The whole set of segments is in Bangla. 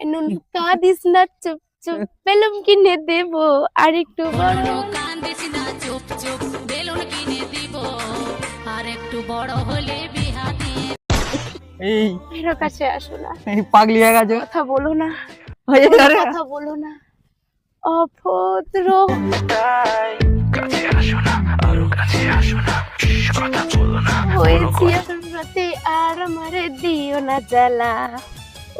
নুন কাঁদিস না চুপ চুপ বেলুন কিনে দেব আর একটু বড় কান্দিস না চুপ চুপ বেলুন কিনে দিব। আর একটু বড় হলে বিহা দিয়ে এই এর কাছে আসো না। এই পাগলি হয়ে গেছে। কথা বলো না। হয়ে। কথা বলো না। অভদ্র হয়েছি। আর রাতে আর আমারে দিও না জ্বালা।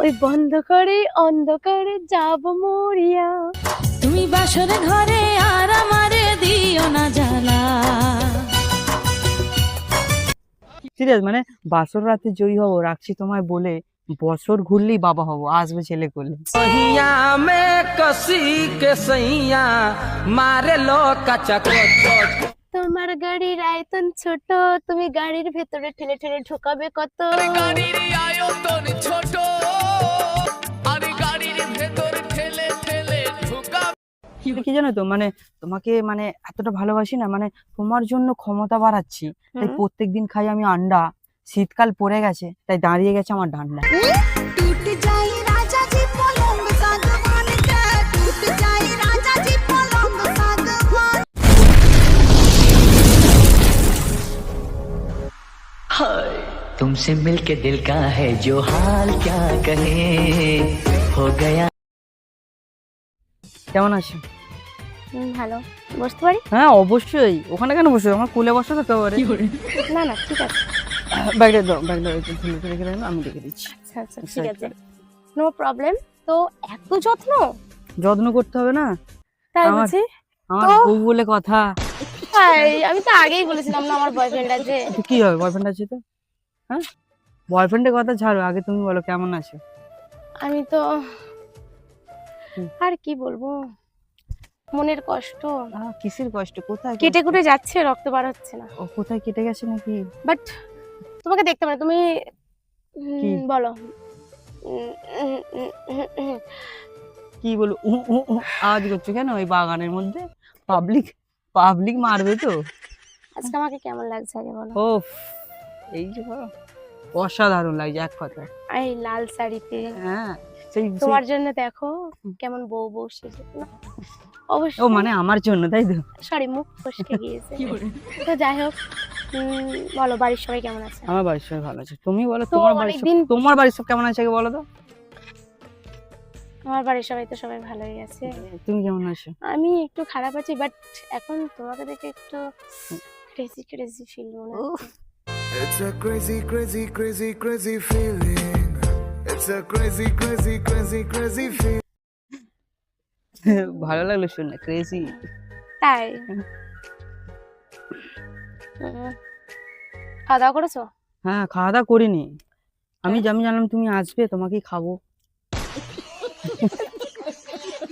ওই বন্ধ করে অন্ধকারে যাব মরিয়া। তুমি বাসর ঘরে আর আমারে দিও না জ্বালা। সিরিয়াস মানে বাসর রাতে জয়ী হব রাখছি তোমায় বলে বছর ঘুরলেই বাবা হব আসবে ছেলে করলে মে কসি কে সইয়া মারে লো কাচা। গাড়ির আয়তন ছোট তুমি গাড়ির ভেতরে ঠেলে ঠেলে ঢোকাবে কত? গাড়ির আয়তন ছোট আর গাড়ির ভেতর ঠেলে ঠেলে ঢুকা কি জানো তো মানে তোমাকে মানে এতটা ভালোবাসি না মানে তোমার জন্য ক্ষমতা বাড়াচ্ছি। তাই হুম। প্রত্যেক দিন খাই আমি আন্ডা শীতকাল পড়ে গেছে তাই দাঁড়িয়ে গেছে আমার ডান্ডা। तुमसे मिलके दिल का है जो हाल क्या कहे हो गया কেমন আছো হুম, ভালো বসতে পারি হ্যাঁ অবশ্যই ওখানে কেন বসে আমার কুলে বসে তো একেবারে না না ঠিক আছে ব্যাগটা দাও ব্যাগটা একটু তুলে তুলে রেখে দাও, আমি রেখে দিচ্ছি আচ্ছা আচ্ছা ঠিক আছে নো প্রবলেম তো এত যত্ন যত্ন করতে হবে না তাই আমার- বুঝি আমার তো- বউ বলে কথা হাই, আমি তো আগেই বলেছিলাম না আমার বয়ফ্রেন্ড আছে। কি হবে বয়ফ্রেন্ড আছে তো? হ্যাঁ? বয়ফ্রেন্ডের কথা ছাড়ো আগে তুমি বলো কেমন আছো? আমি তো আর কি বলব? মনের কষ্ট। কিসের কষ্ট? কোথায় কেটে কুটে যাচ্ছে রক্ত বার হচ্ছে না। ও কোথায় কেটে গেছে নাকি? বাট তোমাকে দেখতে পারে তুমি বলো। কি বলো? উ উ উ আওয়াজ করছ কেন ওই বাগানের মধ্যে? পাবলিক পাবলিক মারবে তো। আজকে আমাকে কেমন লাগছে আগে বলো? ও এই যে অসাধারণ লাগছে এক কথা এই লাল শাড়িতে। হ্যাঁ সেই তোমার জন্য দেখো কেমন বউ বউ সেজে অবশ্যই। ও মানে আমার জন্য তাই তো? সরি মুখ ফসকে গিয়েছে। তো যাই হোক বলো বাড়ির সবাই কেমন আছে? আমার বাড়ির সবাই ভালো আছে। তুমি বলো তোমার বাড়ির সব তোমার বাড়ির সব কেমন আছে আগে বলো তো। আমার বাড়ির সবাই তো সবাই ভালোই আছে। তুমি কেমন আছো? আমি একটু খারাপ আছি বাট এখন তোমাকে দেখে একটু ক্রেজি ক্রেজি ফিল মনে হচ্ছে। It's a crazy, crazy, crazy, crazy feeling. It's a crazy, crazy, crazy, crazy feeling. ভালো লাগল শুনে ক্রেজি তাই? খাওয়া দাওয়া করেছ? হ্যাঁ খাওয়া দাওয়া করিনি। আমি আমি জানলাম তুমি আসবে তোমাকেই খাব।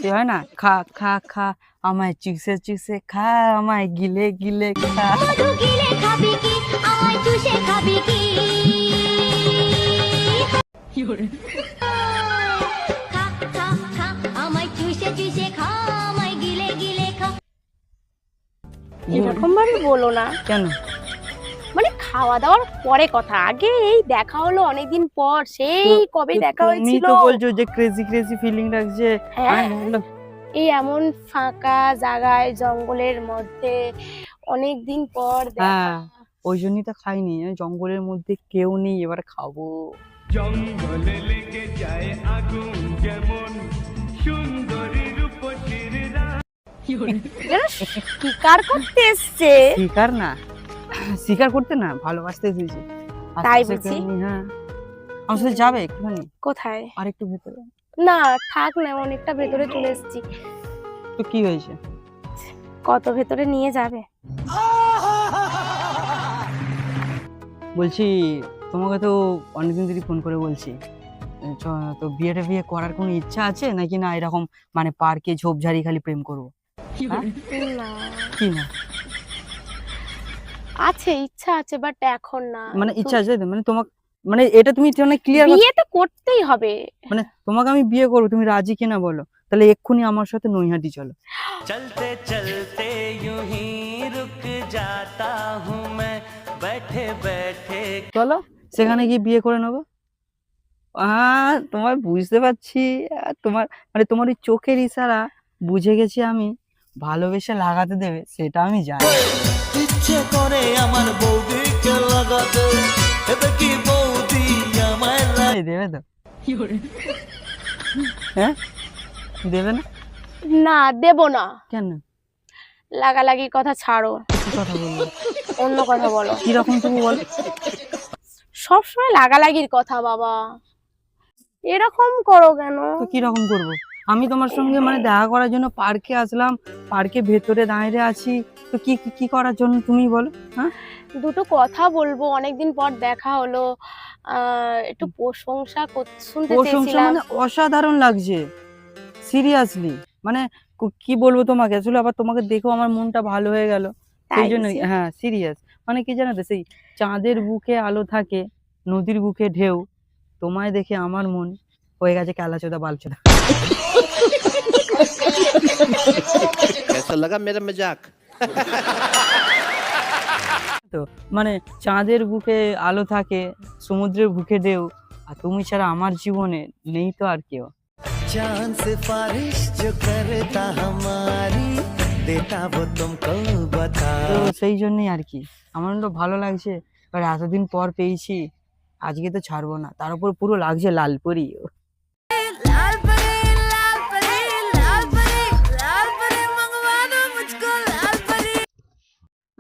কি হয় না? খা খা খা আমায় চুষে চুষে খা আমায় গিলে গিলে খা। খাবি কি? আমায় চুষে খাবি কি? খা খা খা আমায় চুষে চুষে খা আমায় গিলে গিলে খা। এরকম ভাবে বলো না। কেন? খাওয়া দাওয়ার পরে কথা। আগে এই দেখা হলো অনেকদিন পর সেই কবে দেখা তুমি হয়েছিল? তো বলছো যে ক্রেজি ক্রেজি ফিলিং লাগছে। হ্যাঁ। এই এমন ফাঁকা জায়গায় জঙ্গলের মধ্যে অনেক দিন পর দেখা। হ্যাঁ ওই জন্যই তো খাইনি। আমি জঙ্গলের মধ্যে কেউ নেই এবার খাব। জঙ্গলে লেগে যায় আগুন যেমন সুন্দরী রূপসীর শিকার করতে এসছে। শিকার না। শিকার করতে না ভালোবাসতে এসেছি তাই বুঝি? হ্যাঁ। আমার সাথে যাবে একটুখানি? কোথায়? আর একটু ভেতরে। না থাক না অনেকটা ভেতরে চলে এসেছি। তো কি হয়েছে? কত ভেতরে নিয়ে যাবে? বলছি তোমাকে তো অনেকদিন ধরে ফোন করে বলছি। তো বিয়েটা বিয়ে করার কোনো ইচ্ছা আছে? নাকি না এরকম মানে পার্কে ঝোপঝাড়ি খালি প্রেম করব? না। কি না? আছে ইচ্ছা আছে বাট এখন না মানে তো ইচ্ছা আছে তো? মানে তোমাকে মানে এটা তুমি মানে ক্লিয়ার বিয়ে তো করতেই হবে মানে তোমাকে আমি বিয়ে করবো তুমি রাজি কিনা বলো তাহলে এক্ষুনি আমার সাথে নৈহাটি চলো चलते चलते यूं ही रुक जाता हूँ मैं बैठे बैठे চলো সেখানে গিয়ে বিয়ে করে নেবো আহ তোমার বুঝতে পারছি আহ, তোমার মানে তোমার ওই চোখের ইশারা বুঝে গেছি আমি ভালোবেসে লাগাতে দেবে সেটা আমি জানি ইচ্ছে করে আমার বৌদিকে লাগাতে। এতে কি বৌদি আমায় এই দেবে তো। হ্যাঁ? দেবে না? না দেব না। কেন? লাগালাগির কথা ছাড়ো। কি অন্য কথা বলো। কীরকম তুমি বল? সবসময় লাগালাগির কথা বাবা। এরকম করো কেন? তো কীরকম করব? আমি তোমার সঙ্গে মানে দেখা করার জন্য পার্কে আসলাম পার্কে ভেতরে দাঁড়িয়ে আছি। তো কি কি- করার জন্য তুমি বলো হ্যাঁ? দুটো কথা বলব অনেকদিন পর দেখা হলো। একটু প্রশংসা শুনতে প্রশংসা মানে অসাধারণ লাগছে সিরিয়াসলি মানে কি বলব তোমাকে? আসলে আবার তোমাকে দেখো আমার মনটা ভালো হয়ে গেল। সেই জন্য হ্যাঁ সিরিয়াস মানে কি জানো তো সেই চাঁদের বুকে আলো থাকে নদীর বুকে ঢেউ। তোমায় দেখে আমার মন হয়ে গেছে কালাচোদা বালচোদা कैसा लगा मेरा मजाक তো মানে চাঁদের বুকে আলো থাকে সমুদ্রের বুকে ঢেউ আর তুমি ছাড়া আমার জীবনে নেই তো আর কেউ चांद सिफारिश जो करता हमारी देता वो तुमको बता তো সেই জন্যই আর কি আমার তো ভালো লাগছে এবার এতদিন পর পেয়েছি আজকে তো ছাড়বো না তার উপর পুরো লাগছে লালপরি लाल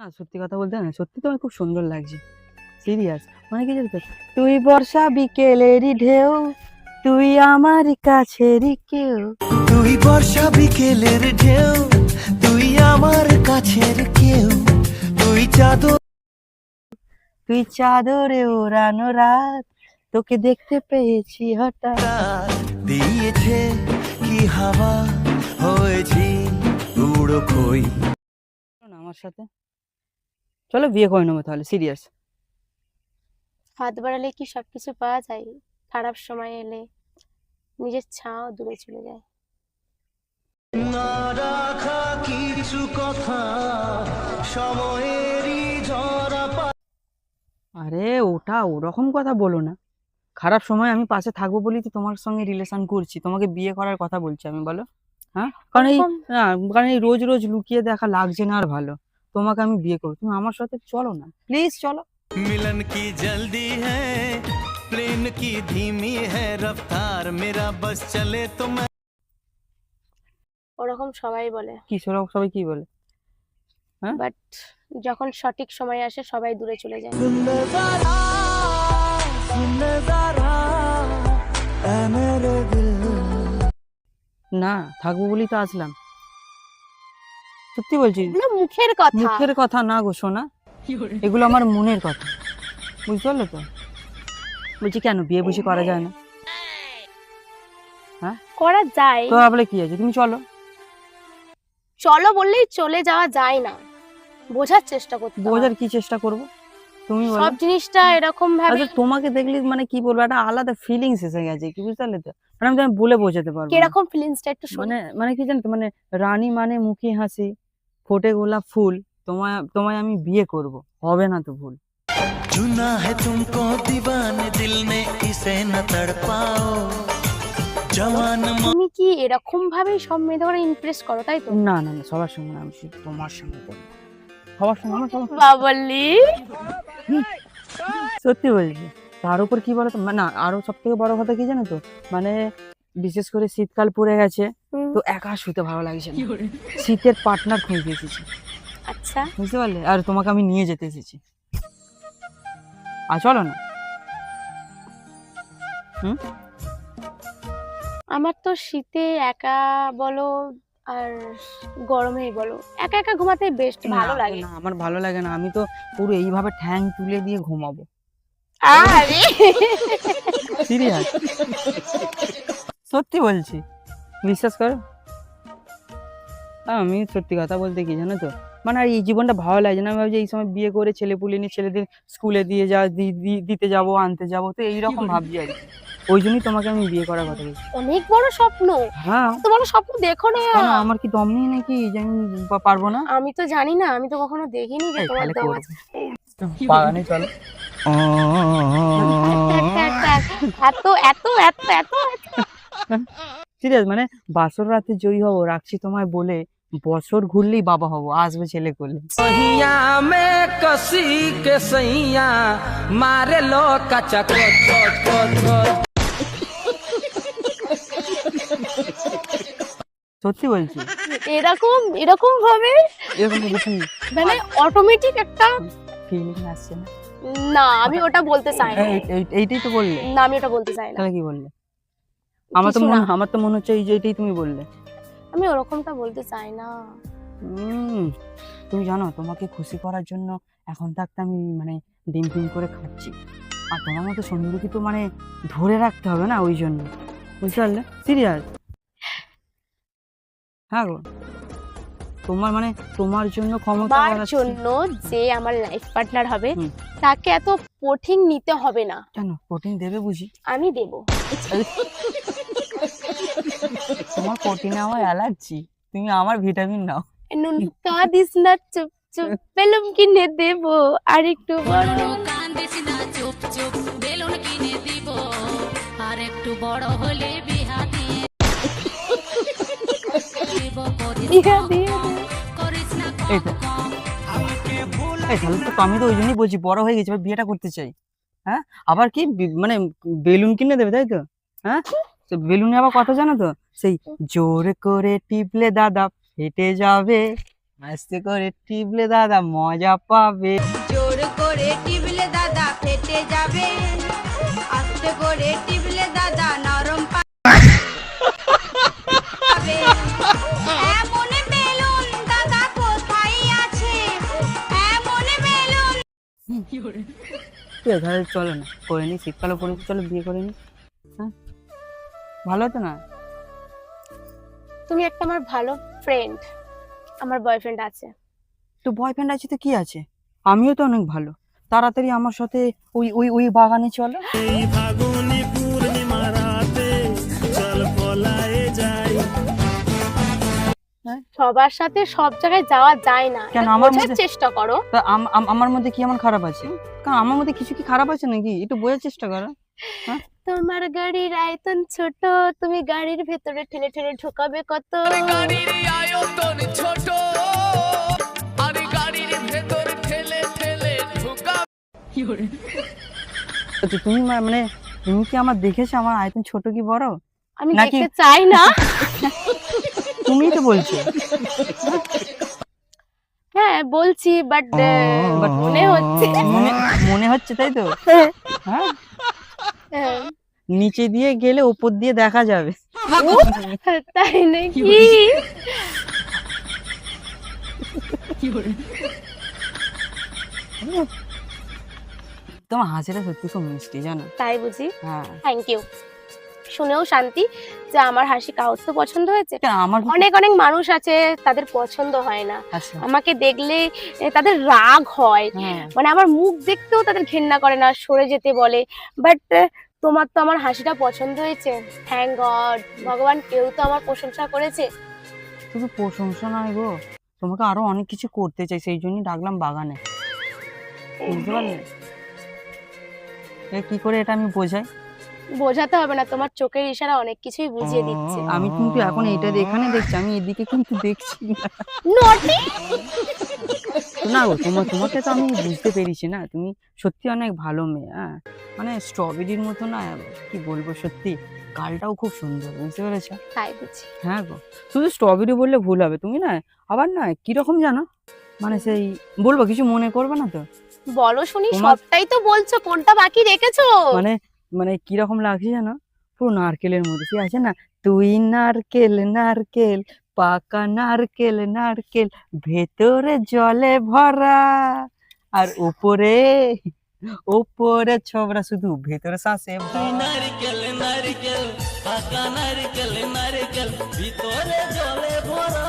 না সত্যি কথা বলতে না সত্যি তোমার খুব সুন্দর লাগছে। সিরিয়াস মানে কি জানো তুই বর্ষা বিকেলেরই ঢেউ তুই আমার কাছেরই কেউ। তুই বর্ষা বিকেলের ঢেউ তুই আমার কাছের কেউ। তুই চাদর তুই চাদরে ওড়ানো রাত তোকে দেখতে পেয়েছি হঠাৎ। দিয়েছে কি হাওয়া হয়েছি? উড়ো কই আমার সাথে। চলো বিয়ে করে নেব তাহলে সিরিয়াস হাত বাড়ালে কি সবকিছু পাওয়া যায়? খারাপ সময় এলে নিজের ছাও দূরে চলে যায়। না রাখা কিছু কথা সময়েরই ঝরা আরে ওটা ওরকম কথা বলো না। খারাপ সময় আমি পাশে থাকব বলেই তো তোমার সঙ্গে রিলেশন করছি। তোমাকে বিয়ে করার কথা বলছি আমি বলো? হ্যাঁ? কারণ এই ওরকম- কারণ এই রোজ রোজ লুকিয়ে দেখা লাগছে না আর ভালো। তোমাকে আমি বিয়ে করব। তুমি আমার সাথে চলো না। প্লিজ চলো। মিলন কি জলদি হ্যাঁ কি ধীমি হ্যাঁ রফতার মেরা বাস চলে তোমার। ওরকম সবাই বলে। কি সেরকম সবাই কি বলে? হ্যাঁ? বাট যখন সঠিক সময় আসে সবাই দূরে চলে যায়। না থাকব বলি তো আসলাম। সত্যি বলছি? মুখের কথা। মুখের কথা না গো শোনা এগুলো আমার মনের কথা। বুঝতে পারল তো? বলছি কেন বিয়ে বুঝি করা যায় না? করা যায়। তো বলে কি আছে? তুমি চলো। চলো বললেই চলে যাওয়া যায় না। বোঝার চেষ্টা করতে বোঝার কি চেষ্টা করব? তুমি সব জিনিসটা এরকম ভাবে আচ্ছা তোমাকে দেখলে মানে কি বলব? একটা আলাদা ফিলিংস এসে গেছে কি বুঝতে পারলে তো? মানে আমি বলে বোঝাতে পারব। কীরকম ফিলিংসটা একটু শুনি। মানে মানে কি জানো মানে রানী মানে মুখে হাসি ফোটে গোলাপ ফুল তোমায় তোমায় আমি বিয়ে করব হবে না তো ভুল चुना है तुमको दीवाने दिल ने इसे न तड़पाओ जवान তুমি কি এরকম ভাবে সব মেয়েদের করে ইমপ্রেস করো তাই তো না না না সবার সঙ্গে না, আমি শুধু তোমার সঙ্গে করবো সবার সঙ্গে আমার সবার বাবলি সত্যি বলছি তার উপর কি বলতো মানে না আরো সব থেকে বড় কথা কি জানো তো মানে বিশেষ করে শীতকাল পড়ে গেছে হুম। তো একা শুতে ভালো লাগছে না। শীতের পার্টনার খুঁজতে এসেছি আচ্ছা। বুঝতে পারলে? আর তোমাকে আমি নিয়ে যেতে এসেছি। আর চলো না। আমার তো শীতে একা বলো আর গরমেই বলো। একা একা ঘুমাতে বেস্ট ভালো লাগে। না আমার ভালো লাগে না। আমি তো পুরো এইভাবে ঠ্যাং তুলে দিয়ে ঘুমাবো। আরে! সিরিয়াস সত্যি বলছি। বিশ্বাস করো আমি সত্যি কথা বলতে কি জানো তো মানে আর এই জীবনটা ভালো লাগছে না আমি ভাবছি এই সময় বিয়ে করে ছেলে পুলে নিয়ে ছেলেদের স্কুলে দিয়ে যা দি- দি- দিতে যাব আনতে যাব তো এইরকম ভাবছি আর কি ওই জন্যই তোমাকে আমি বিয়ে করার কথা বলছি অনেক বড় স্বপ্ন হ্যাঁ তোমার স্বপ্ন দেখো না আমার কি দম নেই নাকি যে আমি পারব না আমি তো জানি না আমি তো কখনো দেখিনি যে তোমার দম। আছে বাগানে চলো টাটা। এত এত এত এত সিরিয়াস মানে বাসর রাতে জয়ী হব রাখছি তোমায় বলে বছর ঘুরলেই বাবা হব আসবে ছেলে করলে মারে সত্যি বলছি? এরকম এরকম ভাবে? এরকম মানে অটোমেটিক একটা ফিলিং আসছে না। আমি ওটা বলতে চাই না। হ্যাঁ, এইটাই তো বললে। না আমি ওটা বলতে চাই না। কি বললে? আমার তো মনে। আমার তো মনে হচ্ছে এই যে এইটাই তুমি বললে। আমি ওরকমটা বলতে চাই না। তুমি জানো তোমাকে খুশি করার জন্য এখন থাকতে আমি মানে ডিম ডিম করে খাচ্ছি। আর তোমার মতো সুন্দরী তো মানে ধরে রাখতে হবে না ওই জন্য। বুঝতে পারলে? সিরিয়াস? হ্যাঁ গো। তোমার মানে তোমার জন্য ক্ষমতা আমার জন্য যে আমার লাইফ পার্টনার হবে তাকে এত কঠিন নিতে হবে না। কেন? প্রোটিন দেবে বুঝি। আমি দেব। তোমার প্রোটিনে আমার অ্যালার্জি। তুমি আমার ভিটামিন নাও। নুন কাঁদিস না চুপ চুপ। বেলুন কিনে দেব আর একটু বড়। কান্দিস না চুপ চুপ। বেলুন কিনে দিব আর একটু বড় হলে বিহা দিয়ে দিয়ে করিস না এই তাহলে তো আমি তো ওই জন্যই বলছি বড় হয়ে গেছি এবার বিয়েটা করতে চাই। হ্যাঁ? আবার কি মানে বেলুন কিনে দেবে তাই তো? হ্যাঁ? বেলুনে আবার কথা জানো তো? সেই জোর করে টিপলে দাদা ফেটে যাবে। আস্তে করে টিপলে দাদা মজা পাবে। জোর করে টিপলে দাদা ফেটে যাবে। আস্তে করে টিপলে দাদা নরম পাবে এমন বেলুন দাদা কোথায় আছে? এমন বেলুন ঠিক আছে তাহলে চলো না করে নি শীতকালে পরে চলো বিয়ে করে নি। ভালো হতো না? তুমি একটা আমার ভালো ফ্রেন্ড আমার বয়ফ্রেন্ড আছে। তো বয়ফ্রেন্ড আছে তো কি আছে? আমিও তো অনেক ভালো। তাড়াতাড়ি আমার সাথে ওই ওই ওই বাগানে চলো। এই ফাগুনি পূর্ণিমা রাতে চল পলায়ে যাই। সবার সাথে সব জায়গায় যাওয়া যায় না। কেন, আমার মধ্যে- চেষ্টা করো। তা আম- আম- আমার মধ্যে কি এমন খারাপ আছে? কারণ আমার মধ্যে কিছু কি খারাপ আছে নাকি? একটু বোঝার চেষ্টা করো। তোমার গাড়ির আয়তন ছোট তুমি গাড়ির ভেতরে ঠেলে ঠেলে ঢোকাবে কত? তো তুমি মানে তুমি কি আমার দেখেছ আমার আয়তন ছোট কি বড়? আমি নাকি- দেখতে চাই না। তুমি তো বলছো। হ্যাঁ বলছি বাট But মনে হচ্ছে। মনে মনে হচ্ছে তাই তো? হ্যাঁ। হ্যাঁ, নিচে দিয়ে গেলে উপর দিয়ে দেখা যাবে। তাই নাকি? তোমার হাসিটা সত্যি খুব মিষ্টি জানো? তাই বুঝি? হ্যাঁ। থ্যাংক ইউ শুনেও শান্তি যে আমার হাসি কাউর তো পছন্দ হয়েছে। আমার অনেক অনেক মানুষ আছে তাদের পছন্দ হয় না। আচ্ছা। আমাকে দেখলে তাদের রাগ হয়। হ্যাঁ। মানে আমার মুখ দেখতেও তাদের ঘেন্না করে না সরে যেতে বলে। বাট তোমার তো আমার হাসিটা পছন্দ হয়েছে। থ্যাংক গড ভগবান কেউ তো আমার প্রশংসা করেছে। শুধু প্রশংসা নয় গো তোমাকে আরও অনেক কিছু করতে চাই সেই জন্যই ডাকলাম বাগানে। বুঝতে পারলে? এ কি করে এটা আমি বোঝাই? বোঝাতে হবে না তোমার চোখের ইশারা অনেক কিছুই বুঝিয়ে দিচ্ছে। আমি কিন্তু এখন এটা এখানে দেখছি আমি এদিকে কিন্তু দেখছি না। না গো তোমার তোমাকে তো আমি বুঝতে পেরেছি না। তুমি সত্যি অনেক ভালো মেয়ে হ্যাঁ? মানে স্ট্রবেরির মতো না কি বলব সত্যি? গালটাও খুব সুন্দর বুঝতে পেরেছ? তাই বুঝি। হ্যাঁ গো শুধু স্ট্রবেরি বললে ভুল হবে। তুমি না আবার না কীরকম জানো? মানে সেই বলব কিছু মনে করবে না তো? বলো শুনি সবটাই তো বলছো কোনটা বাকি রেখেছো? মানে মানে কীরকম লাগছে জানো? পুরো নারকেলের মধ্যে সে আছে না? তুই নারকেল নারকেল পাকা নারকেল নারকেল ভেতরে জলে ভরা। আর উপরে উপরে ছবরা শুধু ভেতরে শ্বাসে নারকেল নারকেল পাকা নারকেল নারকেল ভিতরে জলে ভরা।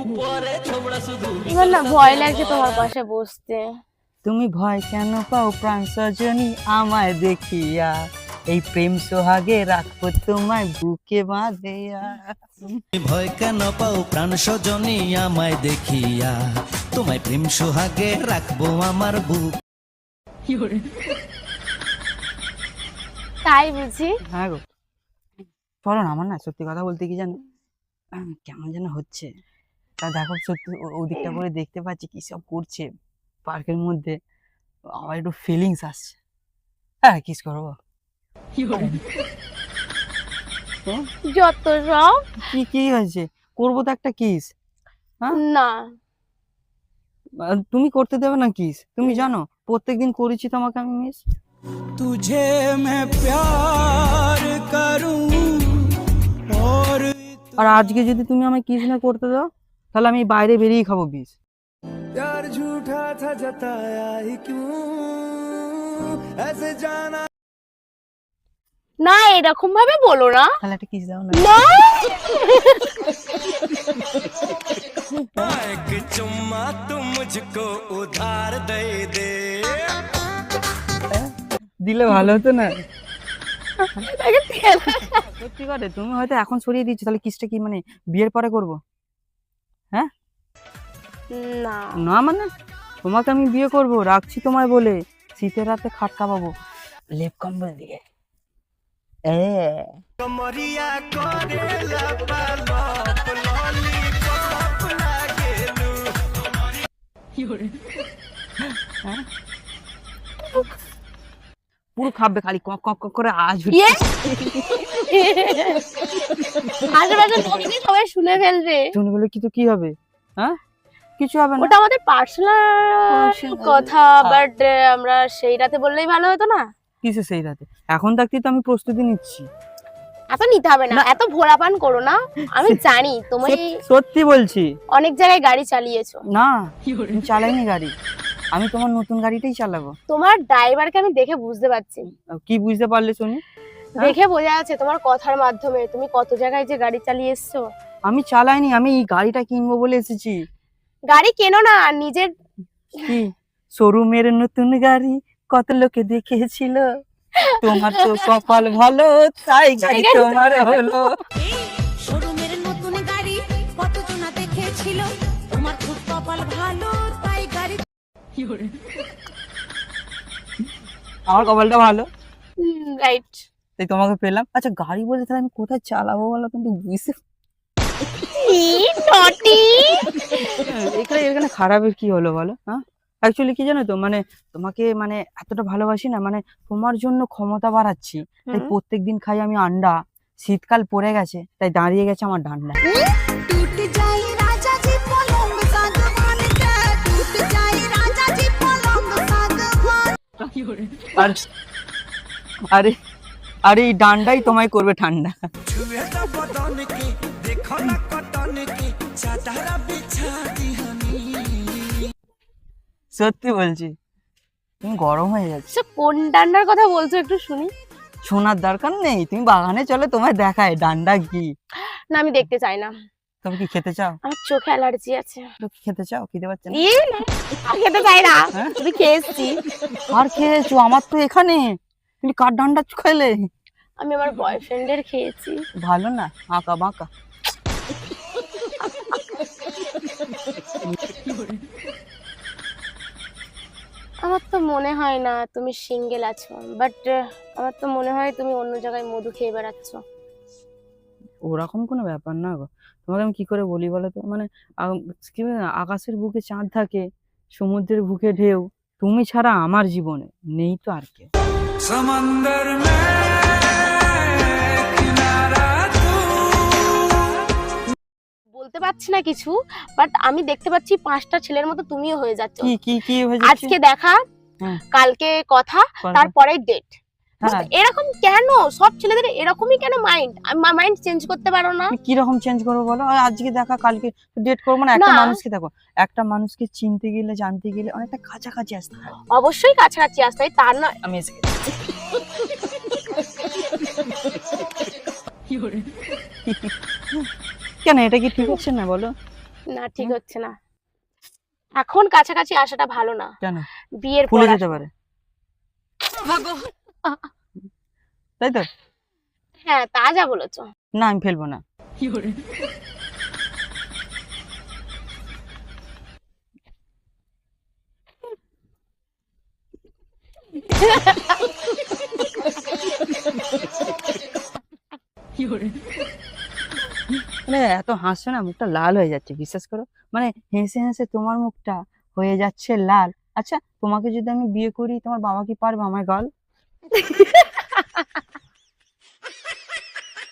উপরে ছোবড়া শুধু না ভয় লাগছে তোমার পাশে বসতে। তুমি ভয় কেন পাও প্রাণ সজনী আমায় দেখিয়া। এই প্রেম সোহাগে রাখব তোমায় বুকে বাঁধিয়া। ভয় কেন পাও প্রাণ সজনী আমায় দেখিয়া? তোমায় প্রেম সোহাগে রাখব আমার বুক। তাই বুঝি? হ্যাঁ গো। চলো না আমার না সত্যি কথা বলতে কি জানো? কেমন যেন হচ্ছে। তা দেখো সত্যি ও- ওদিকটা করে দেখতে পাচ্ছি কি সব করছে। পার্কের মধ্যে আমার একটু ফিলিংস আসছে। হ্যাঁ কিস করব? যত সব কি কি হয়েছে করবো তো একটা কিস হ্যাঁ? না তুমি করতে দেবে না কিস তুমি জানো প্রত্যেকদিন করেছি তোমাকে আমি মিস तुझे मैं प्यार करूं और আর আজকে যদি তুমি আমায় কিস না করতে দাও তাহলে আমি বাইরে বেরিয়ে খাবো বিষ प्यार झूठा था जताया ही क्यों ऐसे जाना না এরকম ভাবে বলো না তাহলে একটা কিস দাও না না एक चुम्मा तू मुझको उधार दे दे দিলে ভালো হতো না তাকে তেল- সত্যি করে তুমি হয়তো এখন সরিয়ে দিচ্ছ তাহলে কিসটা কি মানে বিয়ের পরে করব না না মানে তোমাকে আমি বিয়ে করব রাখছি তোমায় বলে শীতের রাতে খাটকা পাবো লেপ কম্বল দিয়ে পুরো খাবে খালি কক কক কক করে আসবে ইয়ে! আশেপাশে লোক সবাই শুনে ফেলবে। শুনে বলে কি তো কি হবে? হ্যাঁ? কিছু হবে না। ওটা আমাদের পার্সোনাল কথা কথা। বাট আমরা সেই রাতে বললেই ভালো হতো না? কিসে সেই রাতে? এখন থাকতেই তো আমি প্রস্তুতি নিচ্ছি। এত নিতে হবে না। এত ভোলাপান করো না। আমি জানি তুমি সত্যি- বলছি। অনেক জায়গায় গাড়ি চালিয়েছো। না আমি চালাইনি গাড়ি। আমি তোমার নতুন গাড়িটাই চালাবো। তোমার ড্রাইভারকে আমি দেখে বুঝতে পারছি। কি বুঝতে পারলে শুনি হ্যাঁ? দেখে বোঝা যাচ্ছে তোমার কথার মাধ্যমে। তুমি কত জায়গায় যে গাড়ি চালিয়ে এসছো। আমি চালাইনি আমি এই গাড়িটা কিনবো বলে এসেছি। গাড়ি কেনো না নিজের কি? শোরুমের নতুন গাড়ি কত লোকে দেখেছিল? তোমার তো কপাল ভালো তাই গাড়ি তোমার হলো। শোরুমের নতুন গাড়ি কত জনা দেখেছিল? তোমার খুব কপাল ভালো তাই গাড়ি আমার কপালটা ভালো? রাইট তাই তোমাকে পেলাম। আচ্ছা গাড়ি বলে তাহলে আমি কোথায় চালাবো বলো কিন্তু বুঝতে এখানে এখানে খারাপের কি হলো বলো? হ্যাঁ? অ্যাকচুয়ালি কি জানো তো? মানে তোমাকে মানে এতটা ভালোবাসি না মানে তোমার জন্য ক্ষমতা বাড়াচ্ছি। তাই প্রত্যেক দিন খাই আমি আন্ডা। শীতকাল পড়ে গেছে তাই দাঁড়িয়ে গেছে আমার ডান্ডা। আরে আরে এই ডান্ডাই তোমায় করবে ঠান্ডা। দেখো না সত্যি বলছি। তুমি গরম হয়ে যাচ্ছে। কোন ডান্ডার কথা বলছো একটু শুনি। শোনার দরকার নেই। তুমি বাগানে চলে তোমায় দেখায় ডান্ডা কি। না আমি দেখতে চাই না। তবে কি খেতে চাও? আমার চোখে অ্যালার্জি আছে। তো কি খেতে চাও? খেতে পারছে না? না, খেতে চাই না। হ্যাঁ? তুমি খেয়ে এসছি আর খেয়েছো? আমার তো এখানে। তুমি কার ডান্ডা খেলে? আমি আমার বয়ফ্রেন্ডের খেয়েছি। ভালো না আঁকা বাঁকা। আমার তো মনে হয় না তুমি সিঙ্গেল আছো বাট আমার তো মনে হয় তুমি অন্য জায়গায় মধু খেয়ে বেড়াচ্ছ। ওরকম কোনো ব্যাপার না গো। তোমাকে আমি কি করে বলি বলো তো? মানে কি আকাশের বুকে চাঁদ থাকে সমুদ্রের বুকে ঢেউ তুমি ছাড়া আমার জীবনে নেই তো আর কে বলতে পারছি না কিছু বাট আমি দেখতে পাচ্ছি পাঁচটা ছেলের মতো তুমিও হয়ে যাচ্ছ। কি কি কি হয়ে যাচ্ছে? আজকে দেখা হ্যাঁ। কালকে কথা তারপরে ডেট হ্যাঁ। এরকম কেন? সব ছেলেদের এরকমই কেন মাইন্ড মাইন্ড চেঞ্জ করতে পারো না। তুমি কীরকম চেঞ্জ করব বলো? আজকে দেখা কালকে ডেট করব না একটা মানুষকে দেখো একটা মানুষকে চিনতে গেলে জানতে গেলে অনেকটা কাছাকাছি আসতে হয়। অবশ্যই কাছাকাছি আসতে হয় তার নয়। আমি এসে গেছি। কেন? এটা কি ঠিক হচ্ছে না? বলো। না ঠিক হচ্ছে না। এখন কাছাকাছি আসাটা ভালো না। কেন? বিয়ের ফুলে পর যেতে পারে। তাই তো? হ্যাঁ তা যা বলেছ। না আমি ফেলব না। মানে এত হাসছো না মুখটা লাল হয়ে যাচ্ছে বিশ্বাস করো। মানে হেসে হেসে তোমার মুখটা হয়ে যাচ্ছে লাল। আচ্ছা তোমাকে যদি আমি বিয়ে করি তোমার বাবা কি পারবে আমায় গাল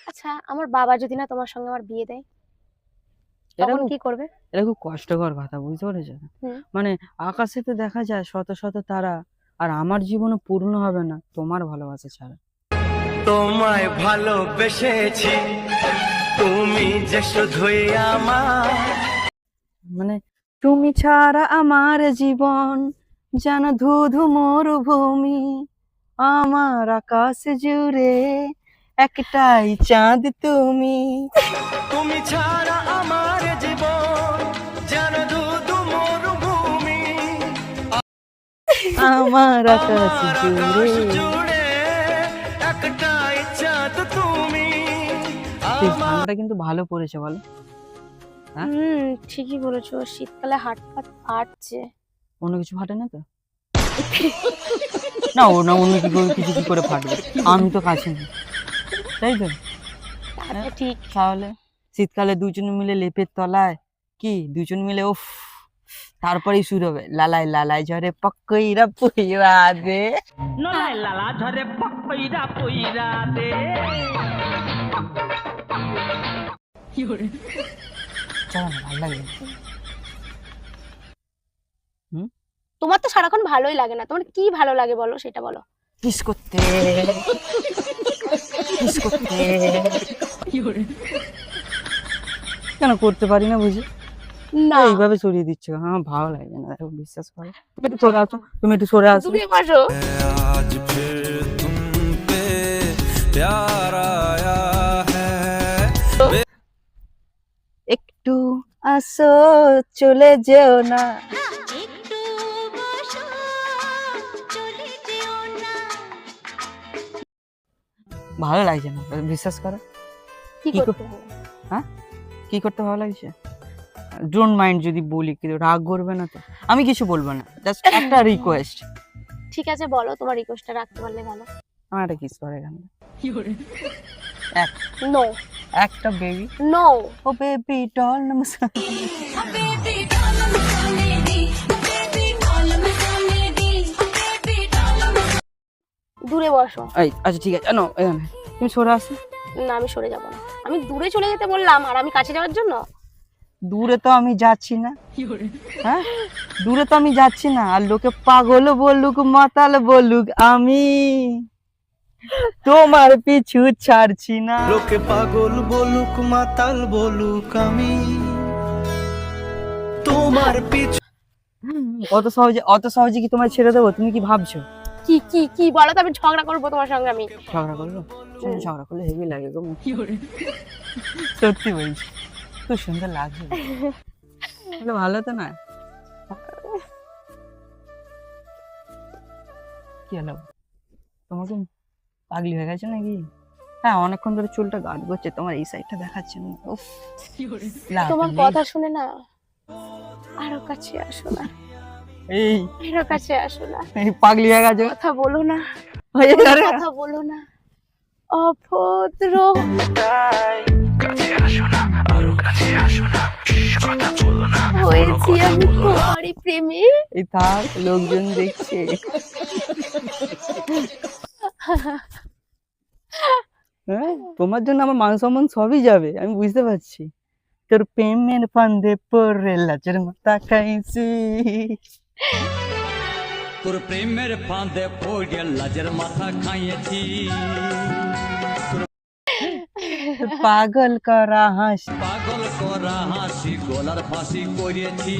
আচ্ছা আমার বাবা যদি না তোমার সঙ্গে আমার বিয়ে দেয় তখন কি করবে? এটা খুব কষ্টকর কথা বুঝতে পেরেছ? মানে আকাশে তো দেখা যায় শত শত তারা আর আমার জীবনও পূর্ণ হবে না তোমার ভালোবাসা ছাড়া। তোমায় ভালোবেসেছি। তুমি যে শুধুই আমার। মানে তুমি ছাড়া আমার জীবন যেন ধুধু মরুভূমি আমার আকাশ জুড়ে একটাই চাঁদ তুমি। তুমি ছাড়া আমার জীবন যেন মরুভূমি। আমার আকাশ আমার আকাশ জুড়ে আমার কিন্তু ভালো পড়েছে বলো। হ্যাঁ? হুম ঠিকই বলেছ। শীতকালে হাট ফাট ফাটছে। অন্য কিছু ফাটে না তো? না ও না অন্য কি করে কিছু কি করে ফাটবে? আমি তো কাছে নেই। তাই তো? তা ঠিক। তাহলে শীতকালে দুজন মিলে লেপের তলায় কি? দুজন মিলে উফ তারপরেই শুরু হবে। লালাই লালাই ঝরে পকইরা পুইরা দে। লালা ঝরে পকইরা পইরা দে। তোমার তো সারাক্ষণ ভালোই লাগে না। তোমার কি ভালো লাগে বলো সেটা বলো। কিস করতে? কিস করতে? কেন করতে পারি না বুঝি? না। এইভাবে সরিয়ে দিচ্ছে হ্যাঁ ভালো লাগে না বিশ্বাস করো। তুমি একটু সরে আসো তুমি একটু সরে আসো। তুমি আসো একটু আসো চলে যেও না। একটু বসো চলে যেও না। ভালো লাগছে না বিশ্বাস করো। কি কি করতে হবে? কি করতে ভালো লাগছে? ডোন্ট মাইন্ড যদি বলি কিন্তু রাগ করবে না তো। আমি কিছু বলব না জাস্ট একটা রিকোয়েস্ট ঠিক আছে বলো তোমার রিকোয়েস্টটা রাখতে পারলে ভালো আমার একটা কিস করে? এখানে নো একটা বেবি নো ও বেবি ডল নমস্কার। দূরে বসো। এই আচ্ছা ঠিক আছে। নো এখানে। তুমি সরে আসো। না আমি সরে যাব না। আমি দূরে চলে যেতে বললাম আর আমি কাছে যাওয়ার জন্য? দূরে তো আমি যাচ্ছি না। হ্যাঁ? দূরে তো আমি যাচ্ছি না। আর লোকে পাগল বলুক মাতাল বলুক আমি। তোমার পিছু ছাড়ছি না। লোকে পাগল বলুক মাতাল বলুক আমি। তোমার পিছু অত সহজে অত সহজে কি তোমায় ছেড়ে দেবো? তুমি কি ভাবছ? কি কি কি বলো তো আমি ঝগড়া করব তোমার সঙ্গে আমি। ঝগড়া করব? তুমি ঝগড়া করলে হেভি লাগে গো। সত্যি বলছি। খুব সুন্দর লাগছে। ভালো তো না কি হলো? তোমাকে পাগলি হয়ে গেছে নাকি? হ্যাঁ অনেকক্ষণ ধরে চুলটা গার্ড করছে তোমার এই সাইডটা দেখাচ্ছে না। উফ তোমার কথা শুনে না আরও কাছে আসো না। এই আরও কাছে আসো না। এই পাগলি হয়ে গেছে। কথা বলো না। কথা বলো না। অভদ্র। হয়েছি আমি তোমারই প্রেমে। এই থাক লোকজন দেখছে। হ্যাঁ তোমার জন্য আমার মান সম্মান সবই যাবে আমি বুঝতে পারছি তোর প্রেমের ফান্দে পড়ে লাচের মাথা খাইছি তোর প্রেমের ফাঁদে পড়ে লাজের মাথা খাইয়েছি পাগল করা হাসি পাগল করা হাসি গলার ফাঁসি করেছি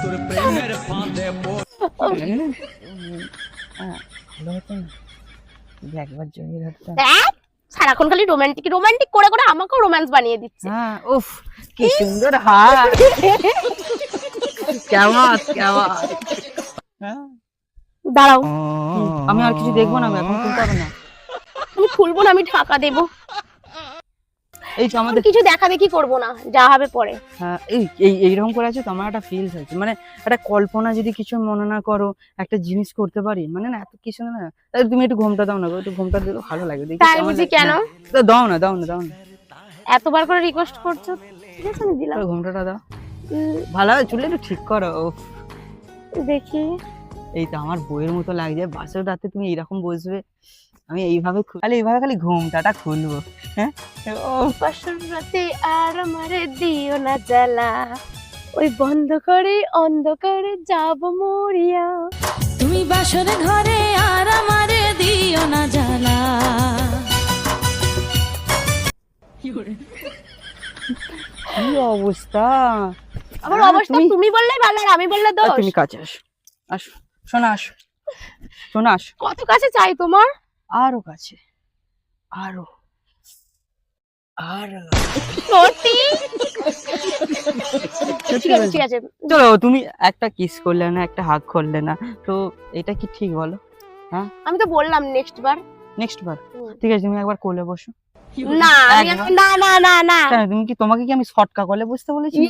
তোর প্রেমের ফাঁদে পড়ে হ্যাঁ, যদি একবার জমিয়ে ধরতাম সারাক্ষণ খালি রোমান্টিক রোমান্টিক করে করে আমাকেও রোম্যান্স বানিয়ে দিচ্ছে। হ্যাঁ উফ কি সুন্দর হাত। কেমন কেমন? হ্যাঁ। দাঁড়াও। আমি আর কিছু দেখব না আমি এখন খুলতে হবে না। আমি খুলবো না আমি ঢাকা দেবো। এই তো আমি আমাদের কিছু দেখা দেখি করব না যা হবে পরে। হ্যাঁ, এই এই এইরকম করে আছে তো আমার একটা ফিলস আছে মানে একটা কল্পনা যদি কিছু মনে না করো একটা জিনিস করতে পারি মানে না এত কিছু না তুমি একটু ঘুমটা দাও না একটু ঘুমটা দিলে ভালো লাগে দেখি তাই বুঝি কেন? হ্যাঁ, তো দাও না দাও না দাও না। এতবার করে রিকোয়েস্ট করছ ঠিক আছে আমি দিলাম। ঘুমটাটা দাও। ভালো চুলে একটু ঠিক করো দেখি। এই তো আমার বইয়ের মতো লাগছে বাসের রাতে তুমি এইরকম বসবে। আমি এইভাবে খালি এইভাবে খালি ঘুমটাটা খুলবো হ্যাঁ? ও বাসর রাতে আর আমারে দিও না জ্বালা। ওই বন্ধ করে অন্ধকারে যাব মরিয়া। তুমি বাসর ঘরে আর আমারে দিও না জ্বালা। কি অবস্থা? আমার অবস্থা তুমি- তুমি বললেই ভালো আর আমি বললে দোষ। তুমি কাছে আসো। আসো শোনা আসো। শোনা আসো। কত কাছে চাই তোমার? আরও কাছে। আরও আরও ঠিক আছে ঠিক আছে। চলো তুমি একটা কিস করলে না একটা হাগ করলে না তো এটা কি ঠিক বলো? হ্যাঁ? আমি তো বললাম নেক্সট বার। নেক্সট বার? ঠিক আছে তুমি একবার কোলে বসো। না না না না না। তুমি কি তোমাকে কি আমি শর্টকা কোলে বসতে বলেছি?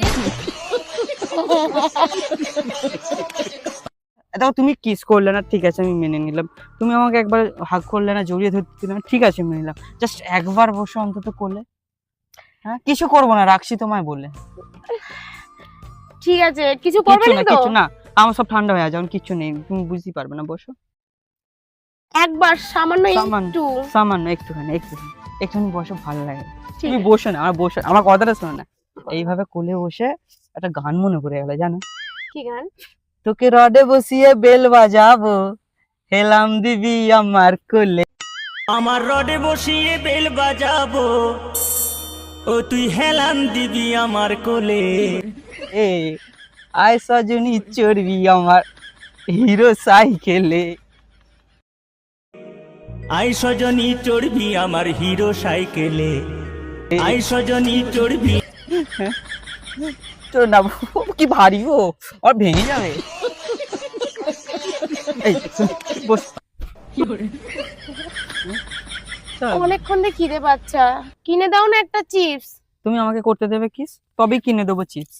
দেখো তুমি কিস করলে না ঠিক আছে আমি মেনে নিলাম। তুমি আমাকে একবার হাগ করলে না জড়িয়ে ধরতে না ঠিক আছে মেনে নিলাম। জাস্ট একবার বসো অন্তত কোলে হ্যাঁ কিছু করব না রাখছি তোমায় বলে। ঠিক আছে কিছু করবে না কিচ্ছু না আমার সব ঠান্ডা হয়ে এখন কিচ্ছু নেই তুমি বুঝতেই পারবে না বসো। একবার সামান্য সামান্য। একটু। সামান্য একটুখানি একটুখানি একটুখানি বসো ভালো লাগে। তুমি বসো না আমার বসো আমার কথাটা শোনো না। এইভাবে কোলে বসে একটা গান মনে করে গেল জানো? কি গান? তোকে রডে বসিয়ে বেল বাজাবো। হেলাম দিবি আমার কোলে। আমার রডে বসিয়ে বেল বাজাবো। ও তুই হেলাম দিবি আমার কোলে। এ আয় সজনী চড়বি আমার হিরো সাইকেলে। আই সজনী চড়বি আমার হিরো সাইকেলে। আই সজনী চড়বি। না কি ভারী ও আর ভেঙে যাবে। এই বস। অনেকক্ষণ দিয়ে খিদে বাচ্চা কিনে দাও না একটা চিপস। তুমি আমাকে করতে দেবে কিস? তবেই কিনে দেবো চিপস।